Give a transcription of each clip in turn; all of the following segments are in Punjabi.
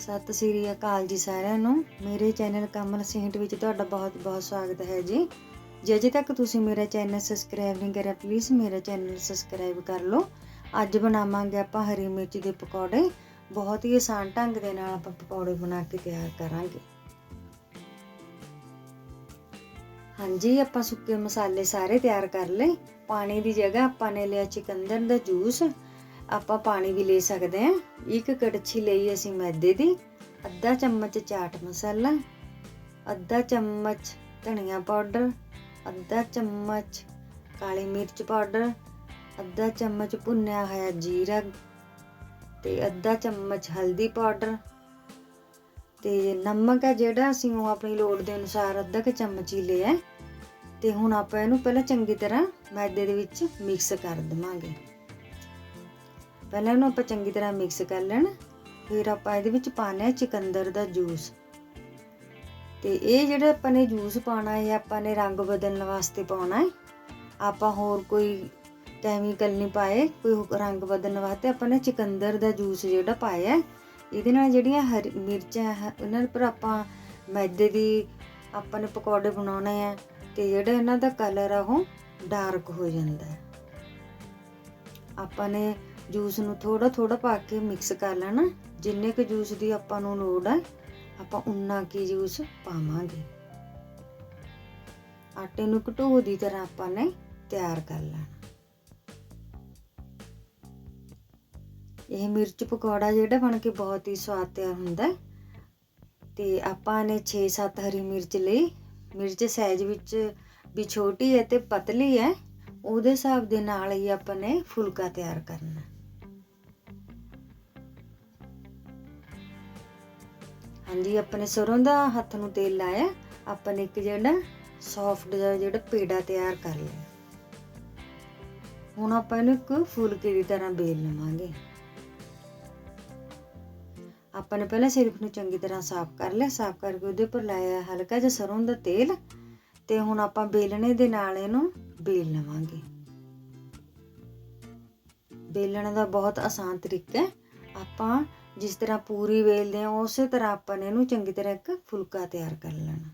ਸਤਿ ਸ੍ਰੀ ਅਕਾਲ ਜੀ ਸਾਰਿਆਂ ਨੂੰ। ਮੇਰੇ ਚੈਨਲ ਕਮਲ ਸਿੰਘਟ ਵਿੱਚ ਤੁਹਾਡਾ ਬਹੁਤ-ਬਹੁਤ ਸਵਾਗਤ ਹੈ ਜੀ। ਜੇ ਅਜੇ ਤੱਕ ਤੁਸੀਂ ਮੇਰਾ ਚੈਨਲ ਸਬਸਕ੍ਰਾਈਬ ਨਹੀਂ ਕਰਿਆ ਪਲੀਜ਼ ਮੇਰਾ ਚੈਨਲ ਸਬਸਕ੍ਰਾਈਬ ਕਰ ਲਓ। ਅੱਜ ਬਣਾਵਾਂਗੇ ਆਪਾਂ ਹਰੀ ਮਿਰਚ ਦੇ ਪਕੌੜੇ। ਬਹੁਤ ਹੀ ਆਸਾਨ ਢੰਗ ਦੇ ਨਾਲ ਆਪਾਂ ਪਕੌੜੇ ਬਣਾ ਕੇ ਤਿਆਰ ਕਰਾਂਗੇ। ਹਾਂਜੀ, ਆਪਾਂ ਸੁੱਕੇ ਮਸਾਲੇ ਸਾਰੇ ਤਿਆਰ ਕਰ ਲਏ। ਪਾਣੀ ਦੀ ਜਗ੍ਹਾ ਆਪਾਂ ਨੇ ਲਿਆ ਚਿਕੰਦਰ ਦਾ ਜੂਸ। ਆਪਾਂ ਪਾਣੀ ਵੀ ਲੈ ਸਕਦੇ ਹਾਂ। ਇੱਕ ਕੜਛੀ ਲਈ ਅਸੀਂ ਮੈਦੇ ਦੀ, ਅੱਧਾ ਚਮਚ ਚਾਟ ਮਸਾਲਾ, ਅੱਧਾ ਚਮਚ ਧਨੀਆ ਪਾਊਡਰ, ਅੱਧਾ ਚਮਚ ਕਾਲੀ ਮਿਰਚ ਪਾਊਡਰ, ਅੱਧਾ ਚਮਚ ਭੁੰਨਿਆ ਹੋਇਆ ਜੀਰਾ ਤੇ ਅੱਧਾ ਚਮਚ ਹਲਦੀ ਪਾਊਡਰ ਤੇ ਨਮਕ ਹੈ ਜਿਹੜਾ ਅਸੀਂ ਉਹ ਆਪਣੀ ਲੋੜ ਦੇ ਅਨੁਸਾਰ ਅੱਧਾ ਕੁ ਚਮਚ ਹੀ ਲਿਆ। ਤੇ ਹੁਣ ਆਪਾਂ ਇਹਨੂੰ ਪਹਿਲਾਂ ਚੰਗੀ ਤਰ੍ਹਾਂ ਮੈਦੇ ਦੇ ਵਿੱਚ ਮਿਕਸ ਕਰ ਦਵਾਂਗੇ। ਪਹਿਲਾਂ ਇਹਨੂੰ ਆਪਾਂ ਚੰਗੀ ਤਰ੍ਹਾਂ ਮਿਕਸ ਕਰ ਲੈਣਾ, ਫਿਰ ਆਪਾਂ ਇਹਦੇ ਵਿੱਚ ਪਾਣਾ ਹੈ ਚਿਕੰਦਰ ਦਾ ਜੂਸ। ਤੇ ਇਹ ਜਿਹੜਾ ਆਪਾਂ ਨੇ ਜੂਸ ਪਾਣਾ ਹੈ ਆਪਾਂ ਨੇ ਰੰਗ ਬਦਲਣ ਵਾਸਤੇ ਪਾਉਣਾ ਹੈ। ਆਪਾਂ ਹੋਰ ਕੋਈ ਕੈਮੀਕਲ ਨਹੀਂ ਪਾਏ, ਕੋਈ ਰੰਗ ਬਦਲਣ ਵਾਸਤੇ ਆਪਾਂ ਨੇ ਚਿਕੰਦਰ ਦਾ ਜੂਸ ਜਿਹੜਾ ਪਾਇਆ ਹੈ, ਇਹਦੇ ਨਾਲ ਜਿਹੜੀਆਂ ਹਰੀ ਮਿਰਚਾਂ ਉਹਨਾਂ ਪਰ ਆਪਾਂ ਮੈਦੇ ਦੀ ਆਪਾਂ ਨੇ ਪਕੌੜੇ ਬਣਾਉਣੇ ਆ ਤੇ ਜਿਹੜਾ ਇਹਨਾਂ ਦਾ ਕਲਰ ਆ ਉਹ ਡਾਰਕ ਹੋ ਜਾਂਦਾ ਹੈ। ਆਪਾਂ ਨੇ ਜੂਸ ਨੂੰ ਥੋੜਾ ਥੋੜਾ ਪਾ ਕੇ ਮਿਕਸ ਕਰ ਲੈਣਾ। ਜਿੰਨੇ ਕੁ ਜੂਸ ਦੀ ਆਪਾਂ ਨੂੰ ਲੋੜ ਹੈ ਆਪਾਂ ਉਨਾ ਕੀ ਜੂਸ ਪਾਵਾਂਗੇ। ਆਟੇ ਨੂੰ ਘਟੋ ਦੀ ਤਰ੍ਹਾਂ ਆਪਾਂ ਨੇ ਤਿਆਰ ਕਰ ਲੈਣਾ। ਇਹ ਮਿਰਚ ਪਕੌੜਾ ਜਿਹੜਾ ਬਣ ਕੇ ਬਹੁਤ ਹੀ ਸਵਾਦ ਤਿਆਰ ਹੁੰਦਾ ਹੈ। ਤੇ ਆਪਾਂ ਨੇ 6-7 ਹਰੀ ਮਿਰਚ ਲਈ। ਮਿਰਚ ਸਾਈਜ਼ ਵਿੱਚ ਵੀ ਛੋਟੀ ਹੈ ਤੇ ਪਤਲੀ ਹੈ। ਉਹਦੇ ਹਿਸਾਬ ਦੇ ਨਾਲ ਹੀ ਆਪਾਂ ਨੇ ਫੁਲਕਾ ਤਿਆਰ ਕਰਨਾ। ਹਾਂਜੀ, ਆਪਣੇ ਸਰੋਂ ਦਾ ਹੱਥ ਨੂੰ ਤੇਲ ਲਾਇਆ। ਆਪਾਂ ਨੇ ਇੱਕ ਜਿਹੜਾ ਸੌਫਟ ਜਿਹੜਾ ਪੇੜਾ ਤਿਆਰ ਕਰ ਲਿਆ। ਹੁਣ ਆਪਾਂ ਇਹਨੂੰ ਇੱਕ ਫੁਲਕੇ ਦੀ ਤਰ੍ਹਾਂ ਬੇਲ ਲਵਾਂਗੇ। ਆਪਾਂ ਨੇ ਪਹਿਲਾਂ ਸਿਰਫ ਨੂੰ ਚੰਗੀ ਤਰ੍ਹਾਂ ਸਾਫ਼ ਕਰ ਲਿਆ। ਸਾਫ਼ ਕਰਕੇ ਉਹਦੇ ਉੱਪਰ ਲਾਇਆ ਹਲਕਾ ਜਿਹਾ ਸਰੋਂ ਦਾ ਤੇਲ। ਤੇ ਹੁਣ ਆਪਾਂ ਬੇਲਣੇ ਦੇ ਨਾਲ ਇਹਨੂੰ ਬੇਲ ਲਵਾਂਗੇ। ਬੇਲਣ ਦਾ ਬਹੁਤ ਆਸਾਨ ਤਰੀਕਾ ਹੈ। ਆਪਾਂ ਜਿਸ ਤਰ੍ਹਾਂ ਪੂਰੀ ਵੇਲਦੇ ਆ ਉਸੇ ਤਰ੍ਹਾਂ ਆਪਾਂ ਨੇ ਇਹਨੂੰ ਚੰਗੀ ਤਰ੍ਹਾਂ ਇੱਕ ਫੁਲਕਾ ਤਿਆਰ ਕਰ ਲੈਣਾ।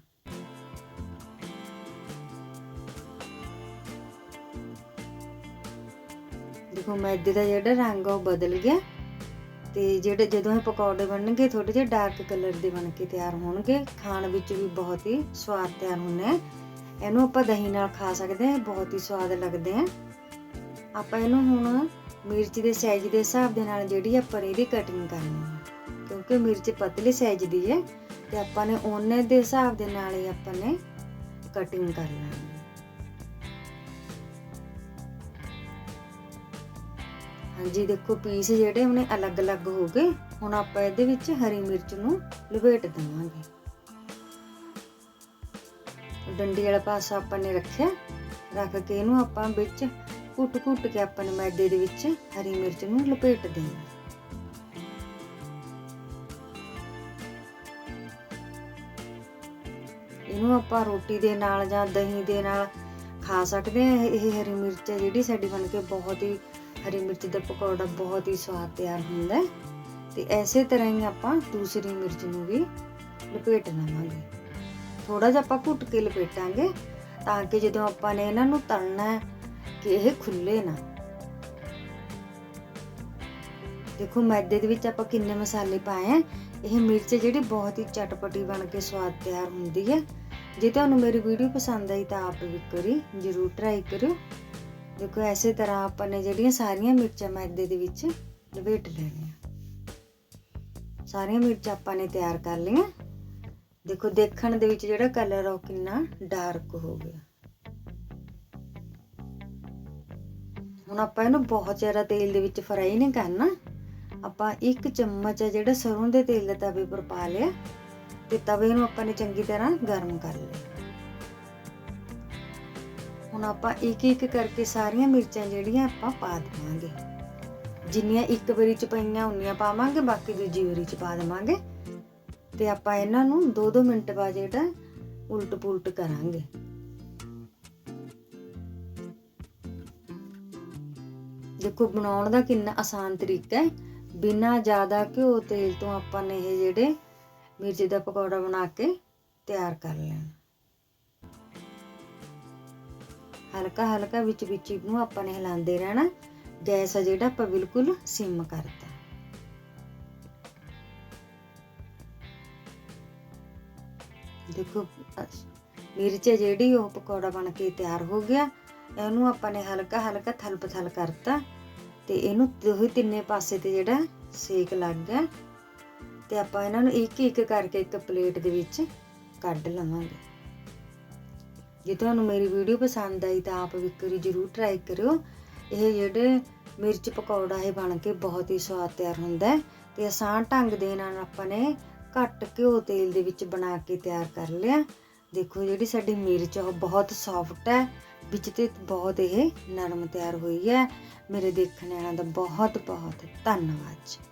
ਦੇਖੋ, ਮੈਦੇ ਦਾ ਜਿਹੜਾ ਰੰਗ ਉਹ ਬਦਲ ਗਿਆ। ਤੇ ਜਿਹੜੇ ਜਦੋਂ ਇਹ ਪਕੌੜੇ ਬਣਨਗੇ ਥੋੜੇ ਜਿਹਾ ਡਾਰਕ ਕਲਰ ਦੇ ਬਣ ਕੇ ਤਿਆਰ ਹੋਣਗੇ। ਖਾਣ ਵਿੱਚ ਵੀ ਬਹੁਤ ਹੀ ਸਵਾਦ ਤਿਆਰ ਹੁੰਦੇ ਆ। ਇਹਨੂੰ ਆਪਾਂ ਦਹੀਂ ਨਾਲ ਖਾ ਸਕਦੇ ਹਾਂ ਬਹੁਤ ਹੀ ਸਵਾਦ ਲੱਗਦੇ ਆ। ਆਪਾਂ ਇਹਨੂੰ ਹੁਣ ਮਿਰਚ ਦੇ ਸਾਈਜ਼ ਦੇ ਹਿਸਾਬ ਦੇ ਨਾਲ ਜਿਹੜੀ ਆਪਾਂ ਇਹਦੀ ਕਟਿੰਗ ਕਰਨੀ ਹੈ। ਕਿਉਂਕਿ ਮਿਰਚ ਪਤਲੀ ਸਾਈਜ਼ ਦੀ ਹੈ ਤੇ ਆਪਾਂ ਨੇ ਉਹਨੇ ਦੇ ਹਿਸਾਬ ਦੇ ਨਾਲ ਹੀ ਆਪਾਂ ਨੇ ਕਟਿੰਗ ਕਰਨਾ ਲੈਣੀ ਹਾਂਜੀ, ਦੇਖੋ ਪੀਸ ਜਿਹੜੇ ਉਹਨੇ ਅਲੱਗ-ਅਲੱਗ ਹੋ ਗਏ, ਹੁਣ ਆਪਾਂ ਇਹਦੇ ਵਿੱਚ ਹਰੀ ਮਿਰਚ ਨੂੰ ਲਪੇਟ ਦੇਵਾਂਗੇ। ਡੰਡੀ ਵਾਲਾ ਪਾਸਾ ਆਪਾਂ ਨੇ ਰੱਖਿਆ, ਰੱਖ ਕੇ ਇਹਨੂੰ ਆਪਾਂ ਵਿੱਚ ਘੁੱਟ-ਘੁੱਟ ਕੇ ਆਪਾਂ ਨੇ ਮੈਦੇ ਦੇ ਵਿੱਚ ਹਰੀ ਮਿਰਚ ਨੂੰ ਲਪੇਟ ਦੇਣਾ। ਇਹਨੂੰ ਆਪਾਂ ਰੋਟੀ ਦੇ ਨਾਲ ਜਾਂ ਦਹੀਂ ਦੇ ਨਾਲ ਖਾ ਸਕਦੇ ਹਾਂ। ਇਹ ਹਰੀ ਮਿਰਚ ਹੈ ਜਿਹੜੀ ਸਾਡੀ ਬਣ ਕੇ ਬਹੁਤ ਹੀ ਹਰੀ ਮਿਰਚ ਦਾ ਪਕੌੜਾ ਬਹੁਤ ਹੀ ਸਵਾਦ ਤਿਆਰ ਹੁੰਦਾ ਹੈ। ਤੇ ਐਸੇ ਤਰ੍ਹਾਂ ਹੀ ਆਪਾਂ ਦੂਸਰੀ ਮਿਰਚ ਨੂੰ ਵੀ ਲਪੇਟ ਲਵਾਂਗੇ। ਥੋੜਾ ਜਿਹਾ ਆਪਾਂ ਘੁੱਟ ਕੇ ਲਪੇਟਾਂਗੇ ਤਾਂ ਕਿ ਜਦੋਂ ਆਪਾਂ ਨੇ ਇਹਨਾਂ ਨੂੰ ਤਲਣਾ ਹੈ ਕਿ ਇਹ ਖੁੱਲੇ ਨਾ। ਦੇਖੋ ਮੈਦੇ ਦੇ ਵਿੱਚ ਆਪਾਂ ਕਿੰਨੇ ਮਸਾਲੇ ਪਾਏ ਆ। ਇਹ ਮਿਰਚ ਜਿਹੜੀ ਬਹੁਤ ਹੀ ਚਟਪਟੀ ਬਣ ਕੇ ਸਵਾਦ ਤਿਆਰ ਹੁੰਦੀ ਹੈ ਜੇ ਤੁਹਾਨੂੰ ਮੇਰੀ ਵੀਡੀਓ ਪਸੰਦ ਆਈ ਤਾਂ ਆਪ ਵੀ ਕਰੀ ਜਰੂਰ ਟਰਾਈ ਕਰਿਓ। ਦੇਖੋ ਐਸੇ ਤਰ੍ਹਾਂ ਆਪਾਂ ਨੇ ਜਿਹੜੀਆਂ ਸਾਰੀਆਂ ਮਿਰਚਾਂ ਮੈਦੇ ਦੇ ਵਿੱਚ ਲਪੇਟ ਲੈਣੀਆਂ। ਸਾਰੀਆਂ ਮਿਰਚਾਂ ਆਪਾਂ ਨੇ ਤਿਆਰ ਕਰ ਲਈਆਂ। ਦੇਖੋ ਦੇਖਣ ਦੇ ਵਿੱਚ ਜਿਹੜਾ ਕਲਰ ਉਹ ਕਿੰਨਾ ਡਾਰਕ ਹੋ ਗਿਆ। ਹੁਣ ਆਪਾਂ ਇਹਨੂੰ ਬਹੁਤ ਜ਼ਿਆਦਾ ਤੇਲ ਦੇ ਵਿੱਚ ਫਰਾਈ ਨਹੀਂ ਕਰਨਾ। ਆਪਾਂ ਇੱਕ ਚਮਚ ਹੈ ਜਿਹੜਾ ਸਰੋਂ ਦੇ ਤੇਲ ਦਾ ਤਵੇ ਪਰ ਪਾ ਲਿਆ ਤੇ ਤਵੇ ਨੂੰ ਆਪਾਂ ਨੇ ਚੰਗੀ ਤਰ੍ਹਾਂ ਗਰਮ ਕਰ ਲਿਆ। ਹੁਣ ਆਪਾਂ ਇੱਕ ਇੱਕ ਕਰਕੇ ਸਾਰੀਆਂ ਮਿਰਚਾਂ ਜਿਹੜੀਆਂ ਆਪਾਂ ਪਾ ਦੇਵਾਂਗੇ। ਜਿੰਨੀਆਂ ਇੱਕ ਵਾਰੀ ਚ ਪਈਆਂ, ਉਨੀਆਂ ਪਾਵਾਂਗੇ, ਬਾਕੀ ਦੂਜੀ ਵਾਰੀ ਚ ਪਾ ਦੇਵਾਂਗੇ। ਤੇ ਆਪਾਂ ਇਹਨਾਂ ਨੂੰ 2-2 ਮਿੰਟ ਬਾਅਦ ਜਿਹੜਾ ਉਲਟ ਪੁਲਟ ਕਰਾਂਗੇ। ਦੇਖੋ, ਬਣਾਉਣ ਦਾ ਕਿੰਨਾ ਆਸਾਨ ਤਰੀਕਾ ਹੈ। ਬਿਨਾਂ ਜ਼ਿਆਦਾ ਘਿਓ ਤੇਲ ਤੋਂ ਆਪਾਂ ਨੇ ਇਹ ਜਿਹੜੇ ਮਿਰਚ ਦਾ ਪਕੌੜਾ ਬਣਾ ਕੇ ਤਿਆਰ ਕਰ ਲੈਣਾ। ਹਲਕਾ ਹਲਕਾ ਵਿੱਚ ਵਿੱਚ ਨੂੰ ਆਪਾਂ ਨੇ ਹਿਲਾਉਂਦੇ ਰਹਿਣਾ। ਗੈਸ ਆ ਜਿਹੜਾ ਆਪਾਂ ਬਿਲਕੁਲ ਸਿਮ ਕਰਤਾ। ਦੇਖੋ ਮਿਰਚ ਹੈ ਜਿਹੜੀ ਉਹ ਪਕੌੜਾ ਬਣ ਕੇ ਤਿਆਰ ਹੋ ਗਿਆ। ਇਹਨੂੰ ਆਪਾਂ ਨੇ ਹਲਕਾ ਹਲਕਾ ਥਲਪ ਥਲ ਕਰਤਾ। ਤੇ ਇਹਨੂੰ ਦੋਹੇ ਤਿੰਨੇ ਪਾਸੇ ਤੇ ਜਿਹੜਾ ਸੇਕ ਲੱਗ ਗਿਆ। ਤੇ ਆਪਾਂ ਇਹਨਾਂ ਨੂੰ ਇੱਕ ਇੱਕ ਕਰਕੇ ਇੱਕ ਪਲੇਟ ਦੇ ਵਿੱਚ ਕੱਢ ਲਵਾਂਗੇ। ਜੇ ਤੁਹਾਨੂੰ ਮੇਰੀ ਵੀਡੀਓ ਪਸੰਦ ਆਈ ਤਾਂ ਆਪ ਵੀ ਇੱਕ ਜ਼ਰੂਰ ਟਰਾਈ ਕਰਿਓ। ਇਹ ਜਿਹੜੇ ਮਿਰਚ ਪਕੌੜਾ ਇਹ ਬਣ ਕੇ ਬਹੁਤ ਹੀ ਸਵਾਦ ਤਿਆਰ ਹੁੰਦਾ ਹੈ ਤੇ ਆਸਾਨ ਢੰਗ ਦੇ ਨਾਲ ਆਪਾਂ ਨੇ ਘੱਟ ਘਿਓ ਤੇਲ ਦੇ ਵਿੱਚ ਬਣਾ ਕੇ ਤਿਆਰ ਕਰ ਲਿਆ। ਦੇਖੋ ਜਿਹੜੀ ਸਾਡੀ ਮਿਰਚ ਆ, ਉਹ ਬਹੁਤ ਸੌਫਟ ਹੈ। ਵਿੱਚ ਤੇ ਬਹੁਤ ਇਹ ਨਰਮ ਤਿਆਰ ਹੋਈ ਹੈ। ਮੇਰੇ ਦੇਖਣ ਵਾਲਿਆਂ ਦਾ ਬਹੁਤ ਬਹੁਤ ਧੰਨਵਾਦ। ਜੀ